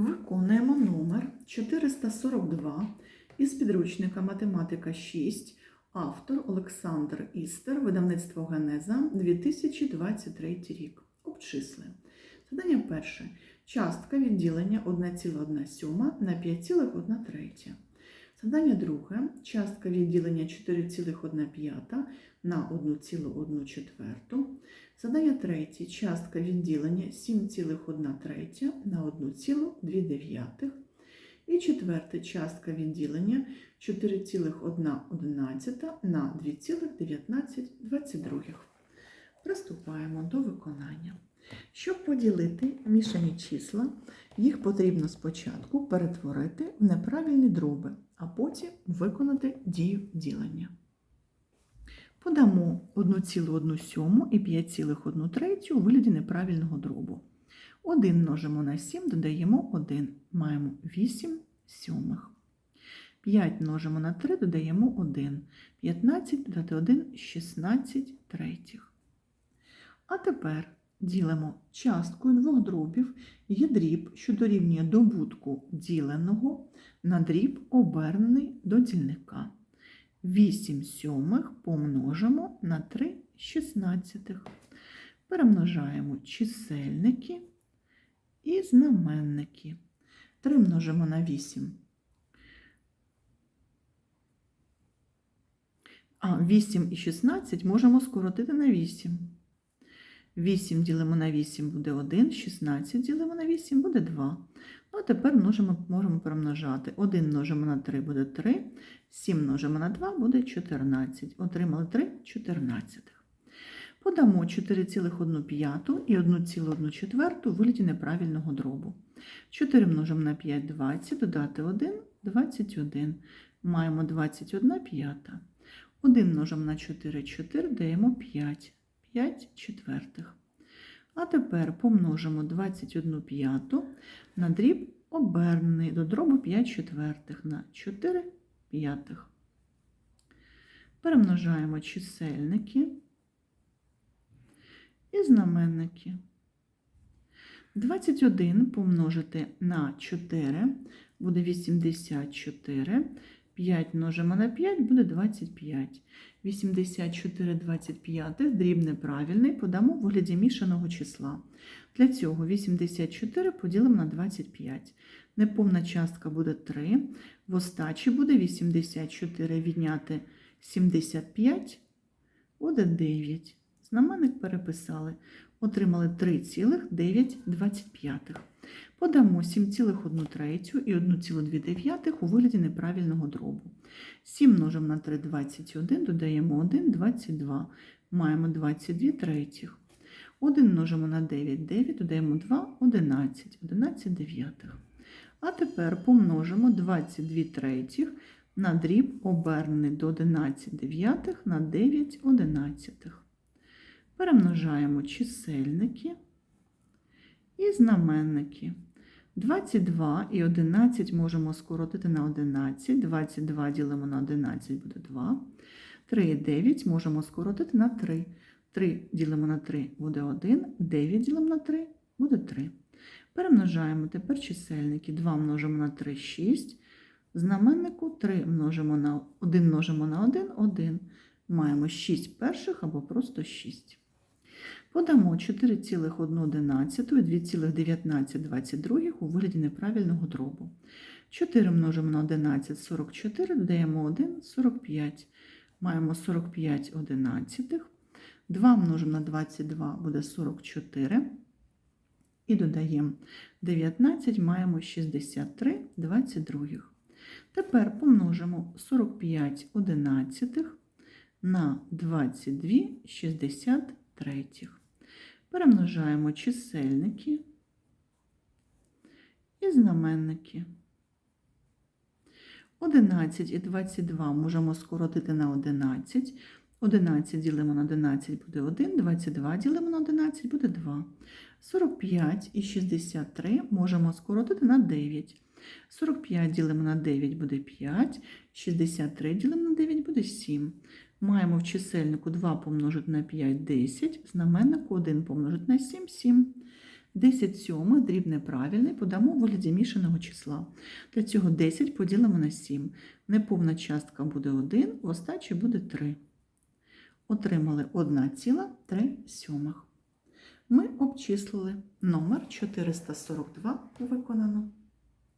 Виконуємо номер 442 із підручника Математика 6, автор Олександр Істер, видавництво Генеза 2023 рік. Обчисли. Задання перше. Частка відділення 1,1 на 5,1 третя. Задання друге. Частка відділення 4,1 на 1,1 четверту. Задання третє. Частка відділення 7,1 на 1,2. І четверте. Частка відділення 4,1 на 2,19. Приступаємо до виконання. Щоб поділити мішані числа, їх потрібно спочатку перетворити в неправильні дроби, а потім виконати дію ділення. Подамо 1,1 і 5,1 у вигляді неправильного дробу. 1 множимо на 7, додаємо 1, маємо 8 сьомих. 5 множимо на 3, додаємо 1. 15 додати 1 16 третіх. А тепер ділимо часткою двох дробів є дріб, що дорівнює добутку діленого на дріб, обернений до дільника. 8 сьомих помножимо на 3 шістнадцятих. Перемножаємо чисельники і знаменники. 3 множимо на 8. А 8 і 16 можемо скоротити на 8. 8 ділимо на 8 буде 1, 16 ділимо на 8 буде 2. Ну, а тепер множимо, можемо перемножати. 1 множимо на 3 буде 3, 7 множимо на 2 буде 14. Отримали 3 14. Подамо 4,1 і 1,1 четверту у вигляді неправильного дробу. 4 множимо на 5 20, додати 1 21. Маємо 21 п'ята. 1 множимо на 4 4, даємо 5. 5 четвертих. А тепер помножимо 21 п'яту на дріб обернений до дробу 5 четвертих на 4 п'ятих. Перемножаємо чисельники і знаменники. 21 помножити на 4 буде 84. 5 множимо на 5 буде 25. 84 25 дріб неправильний подамо в вигляді мішаного числа. Для цього 84 поділимо на 25. Неповна частка буде 3. В остачі буде 84 відняти 75, буде 9. Знаменник переписали. Отримали 3,925. Подамо 7,1 третю і 1,2 у вигляді неправильного дробу. 7 множимо на 3 – 21, додаємо 1 – 22. Маємо 22 третіх. 1 множимо на 9 – 9, додаємо 2 – 11, 11 дев'ятих. А тепер помножимо 22 третіх на дріб обернений до 11 дев'ятих на 9 одинадцятих. Перемножаємо чисельники і знаменники. 22 і 11 можемо скоротити на 11. 22 ділимо на 11 буде 2. 3 і 9 можемо скоротити на 3. 3 ділимо на 3 буде 1. 9 ділимо на 3 буде 3. Перемножаємо тепер чисельники. 2 множимо на 3 6. Знаменнику 3 множимо на 1 множимо на 1 1. Маємо 6 перших або просто 6. Подамо 4,1 і 2,1922 у вигляді неправильного дробу. 4 множимо на 11 – 44, додаємо 1 – 45. Маємо 45 одинадцятих. 2 множимо на 22 буде 44. І додаємо 19, маємо 63 22. Тепер помножимо 45 одинадцятих на 22 63. Перемножаємо чисельники і знаменники. 11 і 22 можемо скоротити на 11. 11 ділимо на 11 буде 1, 22 ділимо на 11 буде 2. 45 і 63 можемо скоротити на 9. 45 ділимо на 9 буде 5, 63 ділимо на 9 буде 7. Маємо в чисельнику 2 помножити на 5 10, знаменнику 1 помножити на 7 7. 10 сьомих дріб неправильний подамо у вигляді мішаного числа. Для цього 10 поділимо на 7. Неповна частка буде 1, в остачі буде 3. Отримали 1,3 сьомих. Ми обчислили номер 442 виконано.